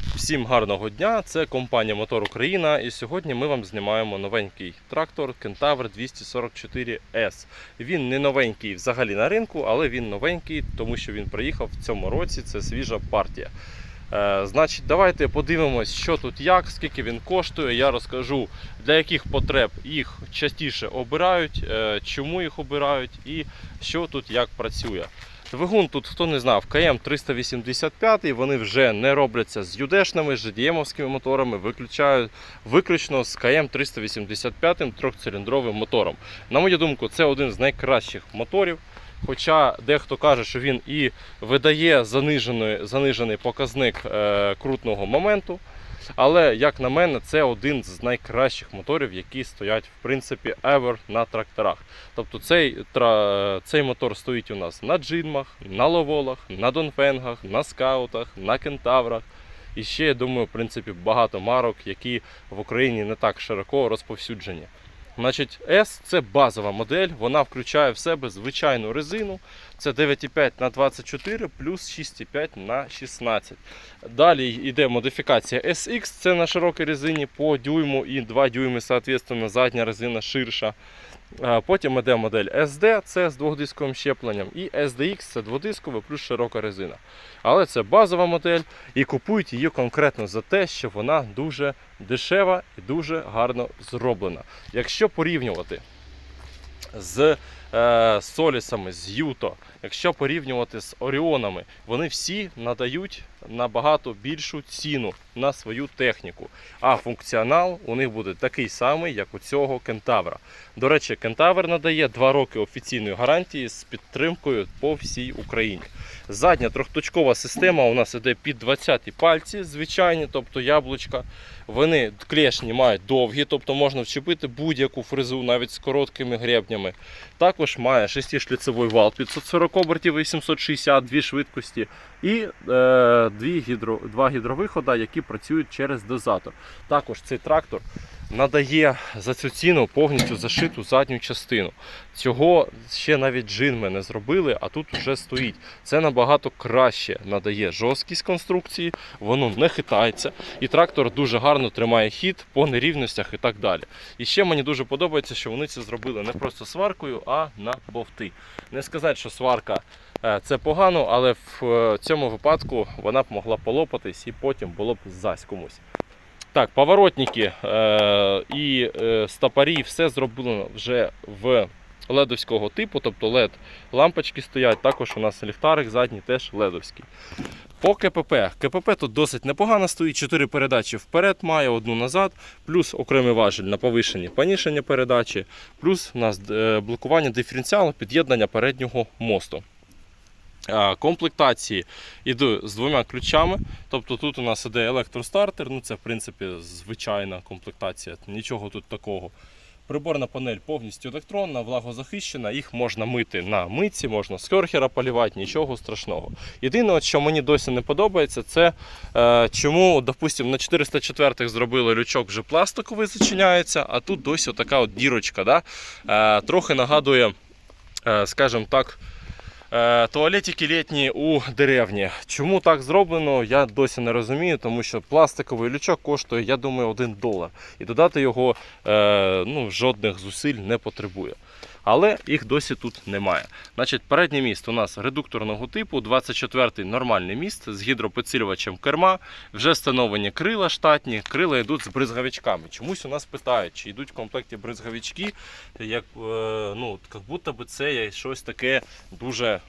Всім гарного дня! Це компанія Мотор Україна. І сьогодні ми вам знімаємо новенький трактор Кентавр 244S. Він не новенький взагалі на ринку, але він новенький, тому що він приїхав в цьому році. Це свіжа партія. Е, значить, давайте подивимось, що тут як, скільки він коштує. Я розкажу, для яких потреб їх частіше обирають, е, чому їх обирають і що тут як працює. Двигун тут, хто не знав, КМ 385, вони вже не робляться з юдешними, з GDM-овськими моторами, виключають виключно з КМ 385 трьохциліндровим мотором. На мою думку, це один з найкращих моторів. Хоча дехто каже, що він і видає занижений, занижений показник е, крутного моменту. Але, як на мене, це один з найкращих моторів, які стоять в принципі ever на тракторах. Тобто цей, цей мотор стоїть у нас на джинмах, на ловолах, на донфенгах, на скаутах, на кентаврах. І ще, я думаю, в принципі, багато марок, які в Україні не так широко розповсюджені. Значить, S це базова модель, вона включає в себе звичайну резину. Це 9,5 на 24 плюс 6,5 на 16. Далі йде модифікація SX, це на широкій резині по дюйму і 2 дюйми, соответственно, задня резина ширша. Потім йде модель SD, це з двохдисковим щепленням, і SDX це дводискове плюс широка резина. Але це базова модель і купують її конкретно за те, що вона дуже дешева і дуже гарно зроблена. Якщо порівнювати з е, Солісами, з Юто, якщо порівнювати з Оріонами, вони всі надають набагато більшу ціну на свою техніку. А функціонал у них буде такий самий, як у цього кентавра. До речі, кентавр надає 2 роки офіційної гарантії з підтримкою по всій Україні. Задня трьохточкова система у нас іде під 20 пальці, звичайні, тобто яблучка. Вони клешні мають довгі, тобто можна вчепити будь-яку фрезу навіть з короткими гребнями. Також має 6-шліцевий вал 540 обертів і 760, дві швидкості і е, дві гідро, два гідровихода, які працюють через дозатор. Також цей трактор надає за цю ціну повністю зашиту задню частину. Цього ще навіть джинми не зробили, а тут вже стоїть. Це набагато краще надає жорсткість конструкції, воно не хитається, і трактор дуже гарно тримає хід по нерівностях і так далі. І ще мені дуже подобається, що вони це зробили не просто сваркою, а на бовти. Не сказати, що сварка е, це погано, але в е, цьому випадку вона б могла полопатись і потім було б зась комусь. Так, поворотники е, і е, стопорі, все зроблено вже в ледовського типу, тобто LED лампочки стоять. Також у нас ліхтарик задній теж ледовський. По КПП. КПП тут досить непогано стоїть. 4 передачі вперед має, одну назад, плюс окремий важіль на повишенні понішення передачі, плюс у нас е, блокування диференціалу під'єднання переднього мосту. А, Комплектації йду з двома ключами. Тобто тут у нас іде електростартер, ну це в принципі звичайна комплектація, нічого тут такого. Приборна панель повністю електронна, влагозахищена, їх можна мити на митці, можна з керхера полівати, нічого страшного. Єдине, що мені досі не подобається, це е, чому, допустимо, на 404 зробили лючок вже пластиковий зачиняється, а тут досі така от дірочка. Да? Е, трохи нагадує, е, скажімо так, Е, Туалетики літні у деревні. Чому так зроблено, я досі не розумію, тому що пластиковий лючок коштує, я думаю, 1 долар. І додати його е, ну, жодних зусиль не потребує. Але їх досі тут немає. Значить, переднє міст у нас редукторного типу, 24-й нормальний міст з гідропідсилювачем керма. Вже встановлені крила штатні, крила йдуть з бризгавичками. Чомусь у нас питають, чи йдуть в комплекті бризгавички, як, е, ну, як будто би це є щось таке дуже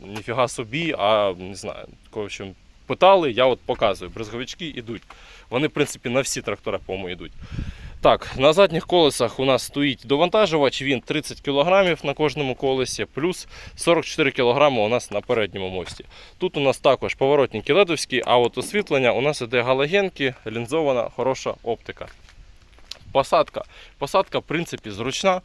ніфіга собі, а не знаю, такого, що питали, я от показую. Бризговички йдуть. Вони, в принципі, на всі трактори, по-моєму, йдуть. Так, на задніх колесах у нас стоїть довантажувач, він 30 кг на кожному колесі, плюс 44 кг у нас на передньому мості. Тут у нас також поворотники ледовські, а от освітлення у нас іде галогенки, лінзована хороша оптика. Посадка. Посадка, в принципі, зручна.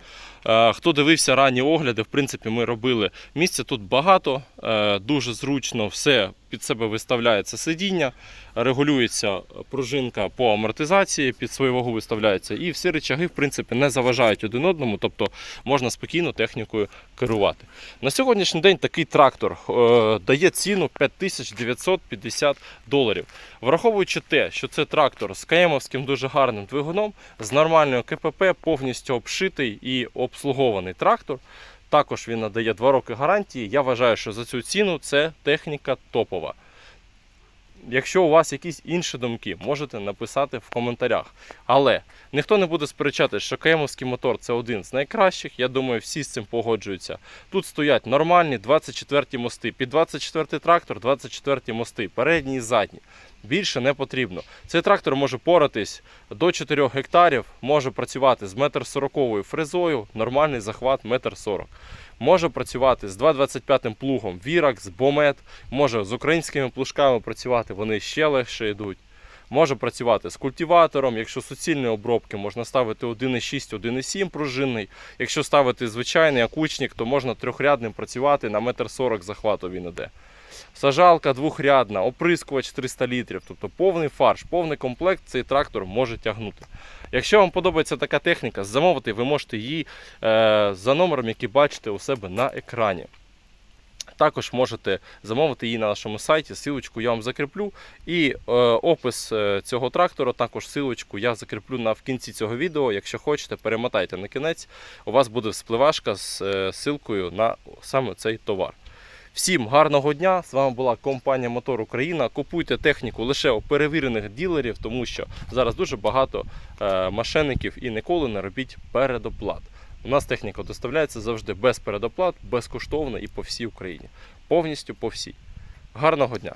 Е, Хто дивився ранні огляди, в принципі, ми робили. Місця тут багато, е, дуже зручно, все під себе виставляється сидіння, регулюється пружинка по амортизації, під свою вагу виставляється, і всі речаги, в принципі, не заважають один одному, тобто можна спокійно технікою керувати. На сьогоднішній день такий трактор е, дає ціну 5950 доларів. Враховуючи те, що це трактор з каємовським дуже гарним двигуном, з нормальною КПП, повністю обшитий і обслугований трактор. Також він надає 2 роки гарантії. Я вважаю, що за цю ціну це техніка топова. Якщо у вас якісь інші думки, можете написати в коментарях. Але ніхто не буде сперечати, що каємовський мотор це один з найкращих. Я думаю, всі з цим погоджуються. Тут стоять нормальні 24 мости. Під 24 трактор, 24 мости, передні і задні. Більше не потрібно. Цей трактор може поратись до 4 гектарів, може працювати з 1,40 фрезою, нормальний захват 1,40 м. Може працювати з 2,25 плугом Віракс, Бомет, може з українськими плужками працювати, вони ще легше йдуть. Може працювати з культиватором, якщо суцільні обробки, можна ставити 1,6, 1,7 пружинний. Якщо ставити звичайний окучник, то можна трьохрядним працювати на 1,40 м захвату він іде. Сажалка двохрядна, оприскувач 300 літрів, тобто повний фарш, повний комплект цей трактор може тягнути. Якщо вам подобається така техніка, замовити ви можете її е, за номером, який бачите у себе на екрані. Також можете замовити її на нашому сайті, силочку я вам закріплю. І е, опис е, цього трактора, також силочку я закріплю на в кінці цього відео. Якщо хочете, перемотайте на кінець, у вас буде спливашка з е, силкою на саме цей товар. Всім гарного дня! З вами була компанія Мотор Україна. Купуйте техніку лише у перевірених ділерів, тому що зараз дуже багато е, мошенників і ніколи не робіть передоплат. У нас техніка доставляється завжди без передоплат, безкоштовно і по всій Україні. Повністю по всій. Гарного дня!